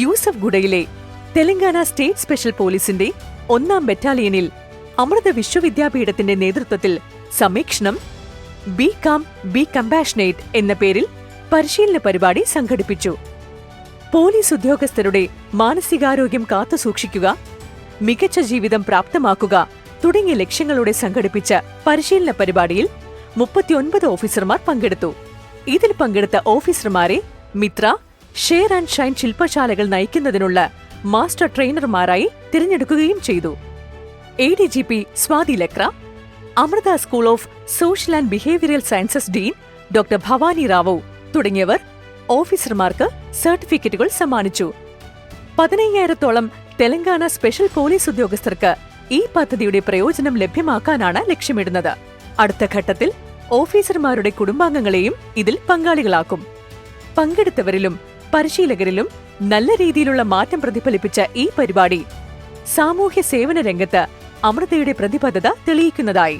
യൂസഫ് ഗുഡയിലെ Telangana state special പോലീസിന്റെ ഒന്നാം ബറ്റാലിയനിൽ അമൃത വിശ്വവിദ്യാപീഠത്തിന്റെ നേതൃത്വത്തിൽ സമീക്ഷണം ബി കാം ബി കമ്പാഷനേറ്റ് എന്ന പേരിൽ പരിശീലന പരിപാടി സംഘടിപ്പിച്ചു. പോലീസ് ഉദ്യോഗസ്ഥരുടെ മാനസികാരോഗ്യം കാത്തുസൂക്ഷിക്കുക മികച്ച ജീവിതം പ്രാപ്തമാക്കുക തുടങ്ങിയ ലക്ഷ്യങ്ങളോടെ സംഘടിപ്പിച്ച പരിശീലന പരിപാടിയിൽ മുപ്പത്തിയൊൻപത് ഓഫീസർമാർ പങ്കെടുത്തു. ഇതിൽ പങ്കെടുത്ത ഓഫീസർമാരെ മിത്ര ഷെയർ ആൻഡ് ഷൈൻ ശില്പശാലകൾ നയിക്കുന്നതിനുള്ള മാസ്റ്റർ ട്രെയിനർമാരായി തിരഞ്ഞെടുക്കുകയും ചെയ്തു. A D G P Swathi Lakra Amrita school of social and behavioural sciences dean doctor Bhavani Rao തുടങ്ങിയവർ ഓഫീസർമാർക്ക് സർട്ടിഫിക്കറ്റുകൾ സമ്മാനിച്ചു. പതിനയ്യായിരത്തോളം തെലങ്കാന സ്പെഷ്യൽ പോലീസ് ഉദ്യോഗസ്ഥർക്ക് ഈ പദ്ധതിയുടെ പ്രയോജനം ലഭ്യമാക്കാനാണ് ലക്ഷ്യമിടുന്നത്. അടുത്ത ഘട്ടത്തിൽ ഓഫീസർമാരുടെ കുടുംബാംഗങ്ങളെയും ഇതിൽ പങ്കാളികളാക്കും. പങ്കെടുത്തവരിലും പരിശീലകരിലും നല്ല രീതിയിലുള്ള മാറ്റം പ്രതിഫലിപ്പിച്ച ഈ പരിപാടി സാമൂഹ്യ സേവന രംഗത്ത് അമൃതയുടെ പ്രതിബദ്ധത തെളിയിക്കുന്നതായി